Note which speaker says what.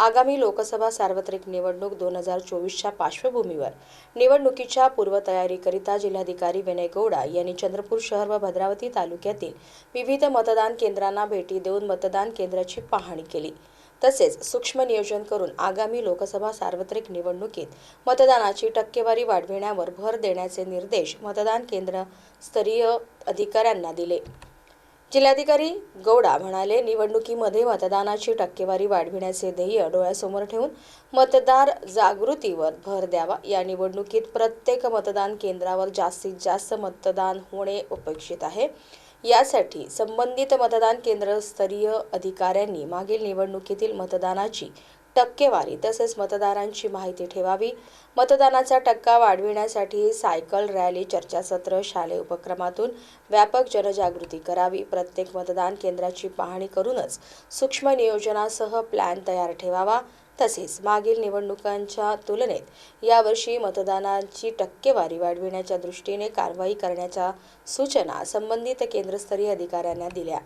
Speaker 1: आगामी लोकसभा सार्वत्रिक निवडणूक दोन हजार चोवीसच्या पार्श्वभूमीवर. निवडणुकीच्या पूर्वतयारीकरिता जिल्हाधिकारी विनय गौडा यांनी चंद्रपूर शहर व भद्रावती तालुक्यातील विविध मतदान केंद्रांना भेटी देऊन मतदान केंद्राची पाहणी केली. तसेच सूक्ष्म नियोजन करून आगामी लोकसभा सार्वत्रिक निवडणुकीत मतदानाची टक्केवारी वाढविण्यावर भर देण्याचे निर्देश मतदान केंद्र स्तरीय अधिकाऱ्यांना दिले. जिल्हाधिकारी गौडा म्हणाले निवडणुकीमध्ये मतदानाची टक्केवारी वाढविण्याचे ध्येय डोळ्यासमोर ठेवून मतदार जागृतीवर भर द्यावा. या निवडणुकीत प्रत्येक मतदान केंद्रावर जास्तीत जास्त मतदान होणे अपेक्षित आहे. यासाठी संबंधित मतदान केंद्रस्तरीय अधिकाऱ्यांनी मागील निवडणुकीतील मतदानाची टक्केवारी तसेच मतदारांची माहिती ठेवावी. मतदानाचा टक्का वाढविण्यासाठी सायकल रॅली चर्चासत्र शालेय उपक्रमातून व्यापक जनजागृती करावी. प्रत्येक मतदान केंद्राची पाहणी करूनच सूक्ष्म नियोजनासह प्लॅन तयार ठेवावा. तसेच मागील निवडणुकांच्या तुलनेत यावर्षी मतदानाची टक्केवारी वाढविण्याच्या दृष्टीने कारवाई करण्याच्या सूचना संबंधित केंद्रस्तरीय अधिकाऱ्यांना दिल्या.